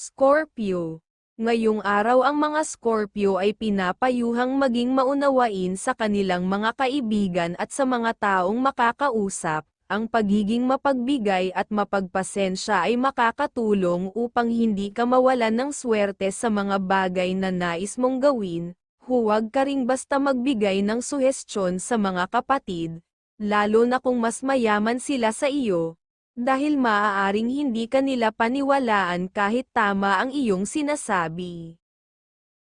Scorpio. Ngayong araw ang mga Scorpio ay pinapayuhang maging maunawain sa kanilang mga kaibigan at sa mga taong makakausap, ang pagiging mapagbigay at mapagpasensya ay makakatulong upang hindi ka mawalan ng swerte sa mga bagay na nais mong gawin, huwag ka ring basta magbigay ng suhestyon sa mga kapatid, lalo na kung mas mayaman sila sa iyo, dahil maaaring hindi ka nila paniwalaan kahit tama ang iyong sinasabi.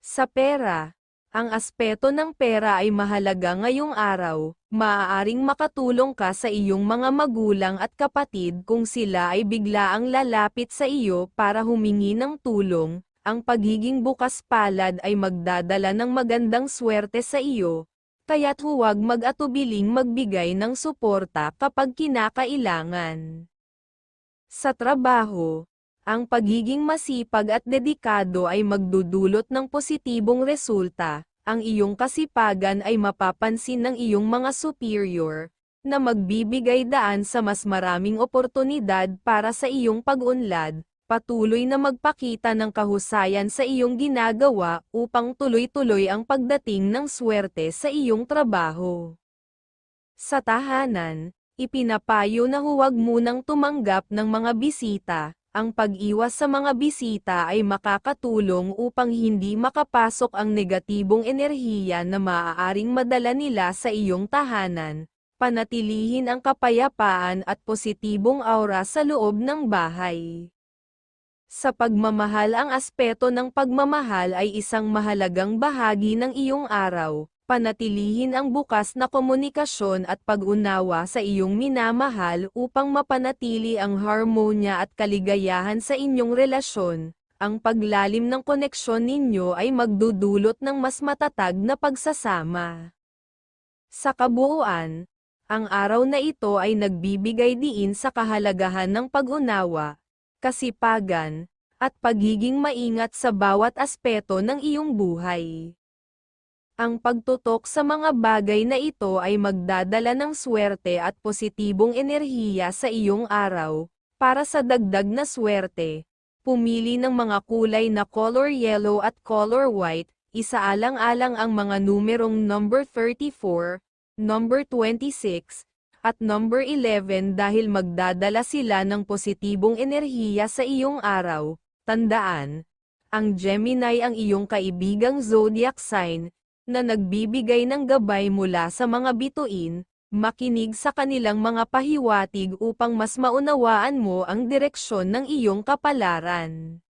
Sa pera, ang aspeto ng pera ay mahalaga ngayong araw, maaaring makatulong ka sa iyong mga magulang at kapatid kung sila ay biglaang lalapit sa iyo para humingi ng tulong, ang pagiging bukas palad ay magdadala ng magandang swerte sa iyo, kaya't huwag mag-atubiling magbigay ng suporta kapag kinakailangan. Sa trabaho, ang pagiging masipag at dedikado ay magdudulot ng positibong resulta, ang iyong kasipagan ay mapapansin ng iyong mga superior, na magbibigay daan sa mas maraming oportunidad para sa iyong pag-unlad, patuloy na magpakita ng kahusayan sa iyong ginagawa upang tuloy-tuloy ang pagdating ng swerte sa iyong trabaho. Sa tahanan, ipinapayo na huwag munang tumanggap ng mga bisita, ang pag-iwas sa mga bisita ay makakatulong upang hindi makapasok ang negatibong enerhiya na maaaring madala nila sa iyong tahanan, panatilihin ang kapayapaan at positibong aura sa loob ng bahay. Sa pagmamahal ang aspeto ng pagmamahal ay isang mahalagang bahagi ng iyong araw, panatilihin ang bukas na komunikasyon at pag-unawa sa iyong minamahal upang mapanatili ang harmonya at kaligayahan sa inyong relasyon. Ang paglalim ng koneksyon ninyo ay magdudulot ng mas matatag na pagsasama. Sa kabuuan, ang araw na ito ay nagbibigay diin sa kahalagahan ng pag-unawa, kasipagan, at pagiging maingat sa bawat aspeto ng iyong buhay. Ang pagtutok sa mga bagay na ito ay magdadala ng swerte at positibong enerhiya sa iyong araw. Para sa dagdag na swerte, pumili ng mga kulay na color yellow at color white, isaalang-alang ang mga numerong number 34, number 26, at number 11 dahil magdadala sila ng positibong enerhiya sa iyong araw. Tandaan, ang Gemini ang iyong kaibigang zodiac sign, na nagbibigay ng gabay mula sa mga bituin, makinig sa kanilang mga pahiwatig upang mas maunawaan mo ang direksyon ng iyong kapalaran.